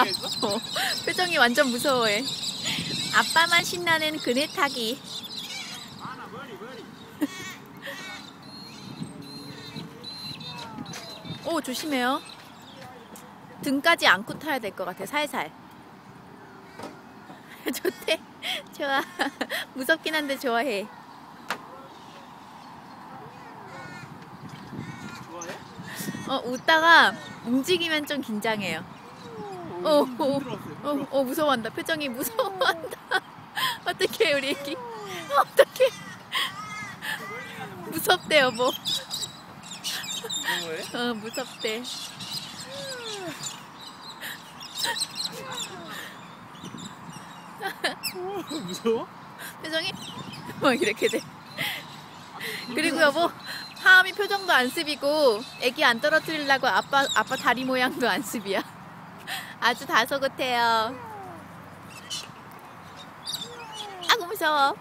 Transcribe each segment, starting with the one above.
어, 표정이 완전 무서워해. 아빠만 신나는 그네 타기. 오, 조심해요. 등까지 안고 타야 될 것 같아, 살살. 좋대. 좋아. 무섭긴 한데 좋아해. 좋아해? 어, 웃다가 움직이면 좀 긴장해요. 어, 어, 힘들었어요. 어, 어, 무서워한다. 표정이 무서워한다. 어떡해, 우리 애기. 어떡해. 무섭대, 여보. 어, 무섭대. 무서워? 표정이 막 이렇게 돼. 그리고 여보, 하암이 표정도 안습이고, 애기 안 떨어뜨리려고 아빠, 아빠 다리 모양도 안습이야. 아주 다소곳해요. 아구 무서워.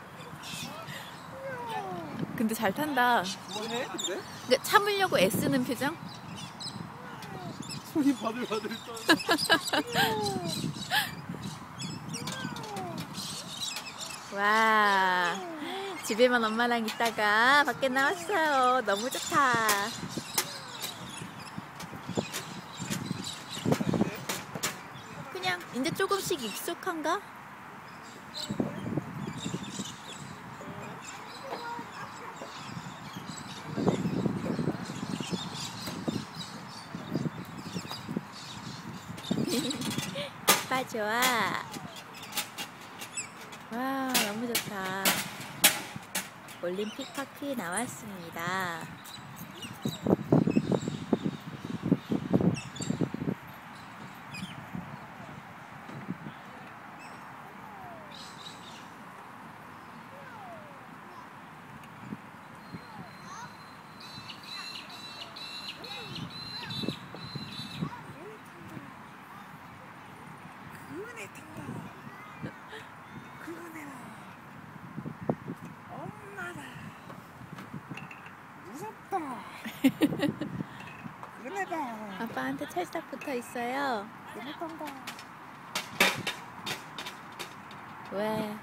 근데 잘 탄다. 근데? 근데 참으려고 애쓰는 표정? 손이 바들바들 떠. 와, 집에만 엄마랑 있다가 밖에 나왔어요. 너무 좋다. 그냥 이제 조금씩 익숙한가? 아빠 좋아. 와, 너무 좋다. 올림픽 파크에 나왔습니다. 그네 탄다. 그네라. 엄마다. 그네다. 아빠한테 찰싹 붙어 있어요. 탄다. 왜?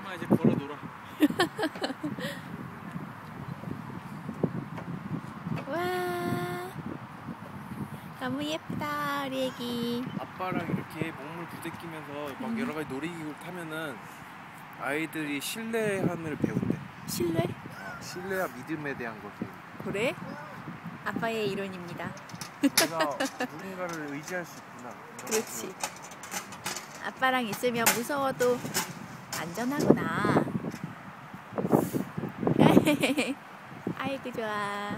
엄마 이제 걸어 놀아. 와. 너무 예쁘다, 우리 애기. 아빠랑 이렇게 몸을 부대끼면서 막 여러 가지 놀이기구 타면은 아이들이 신뢰함을 배운대. 신뢰? 아, 신뢰와 믿음에 대한 것을. 그래? 아빠의 이론입니다. 내가 누군가를 의지할 수 있구나. 그렇지. 아빠랑 있으면 무서워도 안전하구나. 아이고 좋아.